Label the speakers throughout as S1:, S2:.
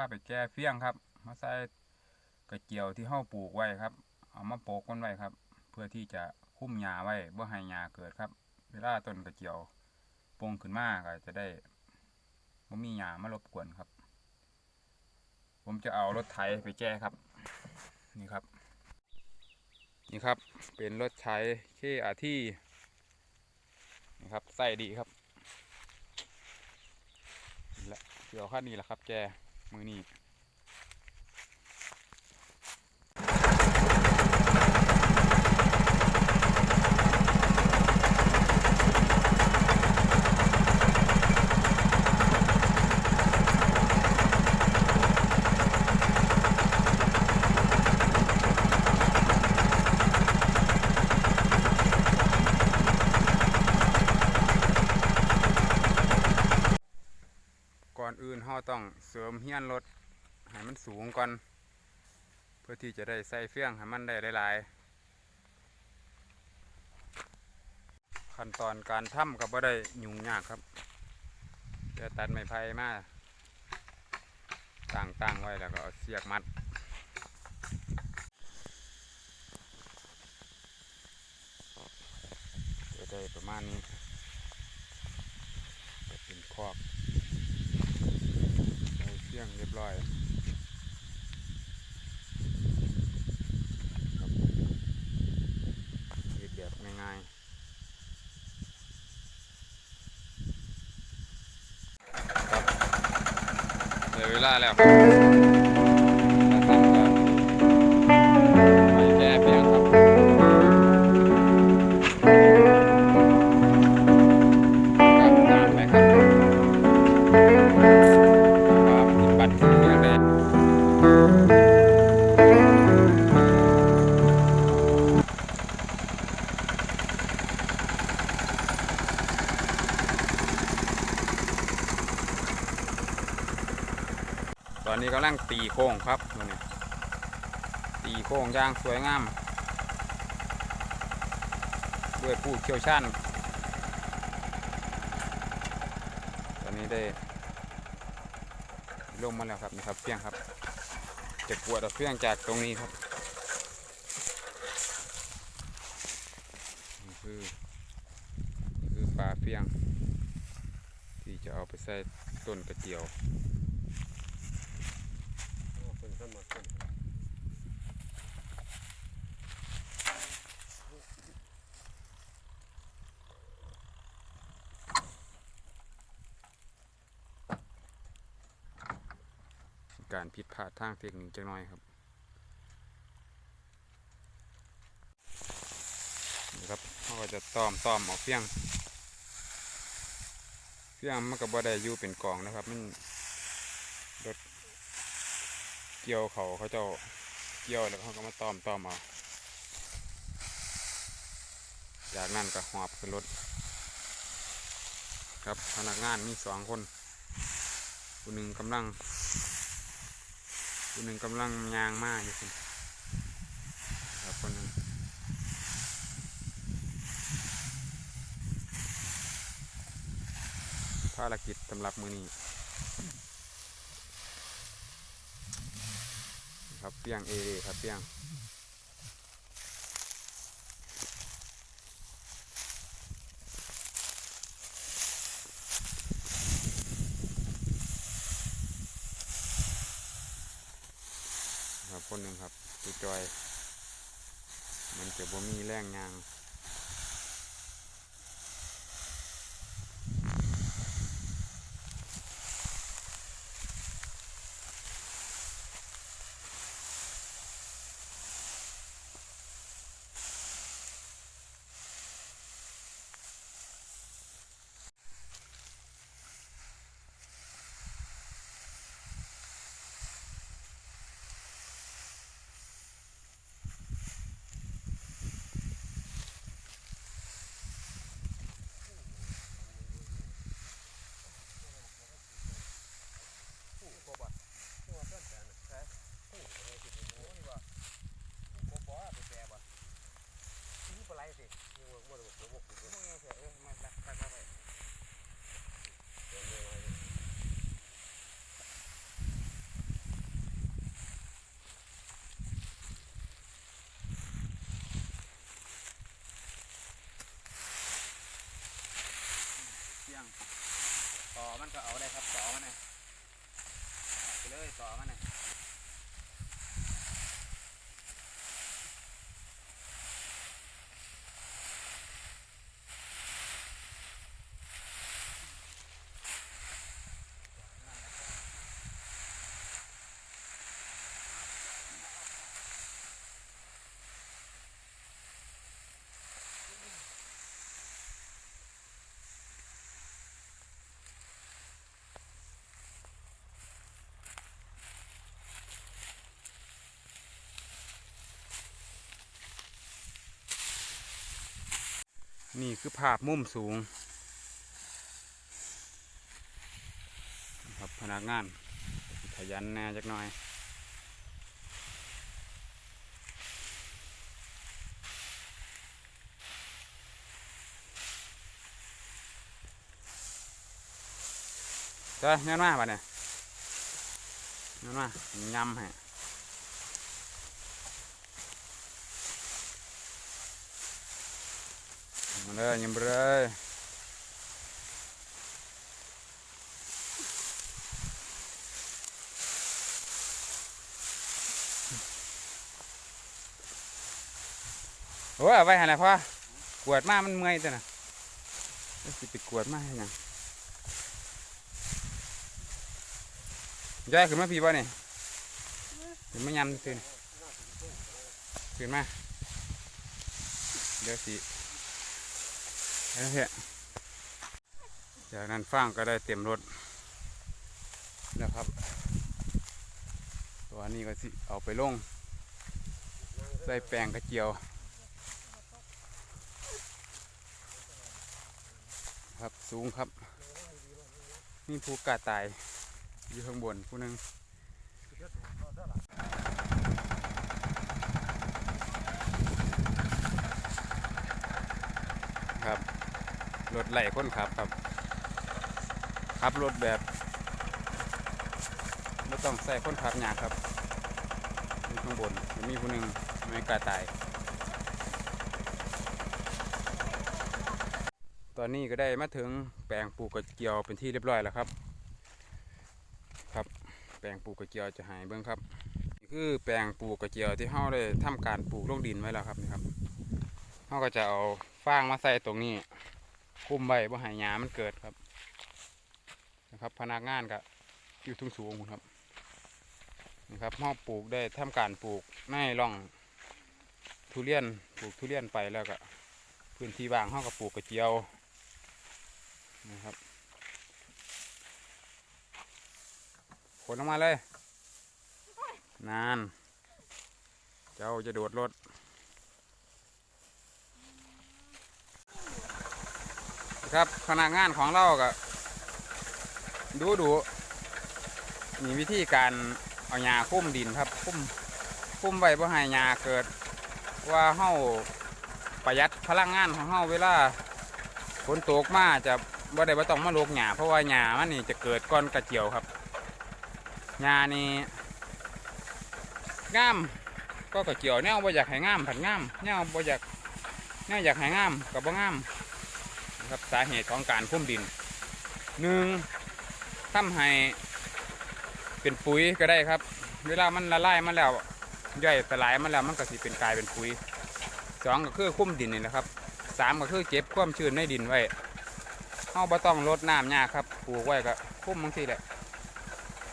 S1: าไปแก้เฟี้ยงครับ มาใส่กระเจียวที่เฮาปลูกไว้ครับ เอามาโปกมันไว้ครับ เพื่อที่จะคุ้มหญ้าไว้บ่ให้หญ้าเกิดครับ เวลาต้นกระเจียวปงขึ้นมาก็จะได้บ่มีหญ้ามารบกวนครับ ผมจะเอารถไถไปแก้ครับ นี่ครับ นี่ครับ เป็นรถไถเคอาที่นี่ครับใส่ดีครับนี่แหละเดี๋ยวขั้นนี้แหละครับแก มือนี้ก่อนอื่นเราต้อง มเฮียนรถให้มันสูงก่อน เพื่อที่จะได้ใส่เฟี้ยงให้มันได้หลายๆ ขั้นตอนการทำก็บ่ได้ยุ่งยากครับจะตัดไม้ไผ่มาตั้งๆไว้แล้วก็เเสียกมัดจะได้ประมาณนี้จะเป็นคอก ใส่องเรียบร้อยครับยืดแบบง่ายๆครับเลยเวลาแล้ว ลังตีโค้งครับตัวนี้ตีโค้งย่างสวยงาม ด้วยผู้เชี่ยวชาญตอนนี้ได้ลงมาแล้วครับนี่ครับเฟี้ยงครับ จะกวดเอาเฟี้ยงจากตรงนี้ครับนี่คือนี่คือปลาเฟี้ยง ที่จะเอาไปใส่ต้นกระเจียว การผิดพลาดทางเทคนิคจังน้อยครับนี่ครับเขาก็จะต้อมต้อมเอาเฟี้ยงเฟี้ยงมันก็บ่ได้อยู่เป็นกองนะครับ มันรถเกี่ยวเขาเขาเจ้าเกี่ยวแล้วเขาก็มาต้อมต้อมเอาจากนั้นก็หอบขึ้นรถ ครับพนักงานมีสองคนคนหนึ่งกำลัง คนหนึ่งกำลังยางมากอยู่คุณครับคนหนึ่งภารกิจสำหรับมือนี้ครับเปียงเอเดครับเปียง ครับคนหนึ่งครับตัว จอย มันจะบ่มีแรงยาง ต่อมันก็เอาได้ครับต่อมันนะไปเลยต่อมันนะ นี่คือภาพมุมสูงครับพนักงาน ขยันแน่จักหน่อยเจ้าเงินมาป่ะเนี่ยเงินมายำให้ มาเลยยำไปเลยโอ้ยเอาไว้ให้ไหนพ่อกวดมามันเมื่อย แล้วเนี่ยขึ้นมายำตื่นขึ้นมาเดี๋ยวสิเอาเถอะจากนั้นฟางก็ได้เต็มรถนะครับ ตัวนี้ก็สิเอาไปลง ใส่แป้งกระเจียวครับสูงครับ นี่ภูกาตายอยู่ข้างบนผู้นึงครับ รถ ไหลคนขับครับขับรถแบบไม่ต้องใส่คนขับยากครับข้างบนมีผู้หนึ่งไม่กล้าตาย ตอนนี้ก็ได้มาถึงแปลงปลูกกระเจียวเป็นที่เรียบร้อยแล้วครับ ครับ แปลงปลูกกระเจียวจะหายเบื้องครับนี่คือแปลงปลูกกระเจียวที่เฮาได้ทำการปลูกลงดินไว้แล้วครับนี่ครับเฮาก็จะเอาฟางมาใส่ตรงนี้ คุมไว้บ่ให้หญ้ามันเกิดครับนะครับ พนักงานก็อยู่ทุ่งสูงครับนี่ครับเฮาปลูกได้ทำการปลูกในร่องทุเรียนปลูกทุเรียนไปแล้วก็พื้นที่ว่างเฮาก็ปลูกกระเจียวนะครับขนออกมาเลย นาน เจ้าจะโดดรถ ครับพนักงานของเราก็ดูดูมีวิธีการเอาหญ้าคุ้มดินครับคุ้มคุ้มไว้เพื่อให้หญ้าเกิดว่าเฮาประหยัดพลังงานของเฮาเวลาฝนตกมาจะบ่ได้บ่ต้องมาโลกหญ้าเพราะว่าหญ้ามันนี่จะเกิดก้อนกระเจียวครับหญ้านี่งามก็กระเจียวแนวบ่อยากให้งามผันงามแนวบ่อยากแนวอยากให้งามกับบ่งาม ครับสาเหตุของการคุ้มดินหนึ่งทำให้เป็นปุ๋ยก็ได้ครับ เวลามันละลายมันแล้วย่อยสลายมันแล้วมันก็สิเป็นกลายเป็นปุ๋ยสองก็คือคุ้มดินนี่แหละครับสามก็คือเก็บความชื้นในดินไว้เฮาบ่ต้องรดน้ำยากครับปลูกไว้ก็คุ้มบางทีแหละ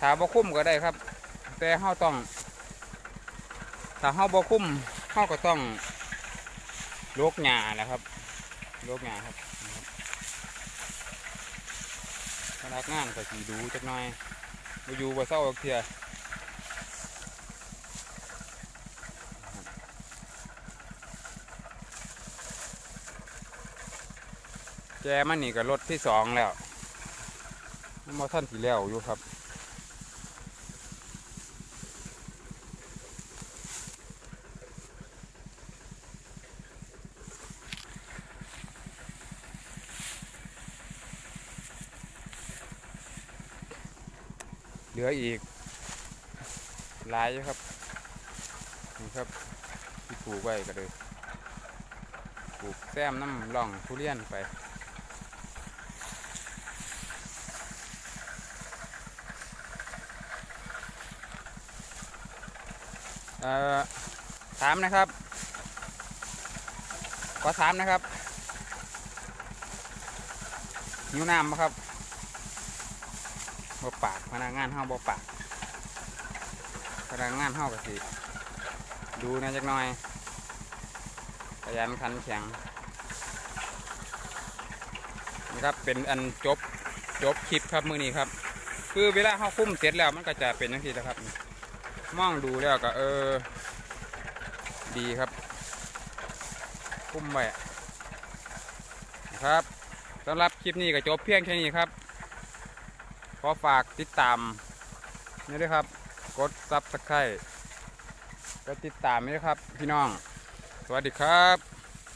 S1: ถ้าบ่คุ้มก็ได้ครับ แต่เฮาต้องถ้าเฮาบ่คุ้มเฮาก็ต้องลกหญ้าแหละครับลกหญ้าครับนะครับ พนักงานก็สีดูจักหน่อยมาอยู่บ่เศร้าเทียแกมันนี่ก็รถที่สองแล้วมันบ่ทันสิแล้วอยู่ครับ ลืออีกหลายครับนี่ครับที่ปลูกไว้ก็เลยปลูกแซมน้ำล่องทุเรียนไปถามนะครับ ขอถามนะครับนิ้วน้ำครับ บ่ปากพนักงานเฮาบ่ปากพนักงานเฮาก็สิดูนะจักหน่อยขยันขันแข็งนะครับเป็นอันจบจบคลิปครับมือนี้ครับ คือเวลาเฮาคุ้มเสร็จแล้วมันก็จะเป็นจังซี่นะครับ มองดูแล้วก็เออ ดีครับ คุ้มไว้นะครับสำหรับคลิปนี้ก็จบเพียงแค่นี้ครับ อฝากติดตามนี่ด้วยครับ กดซับสไครต์กดติดตามนี่ด้วยครับ พี่น้อง สวัสดีครับ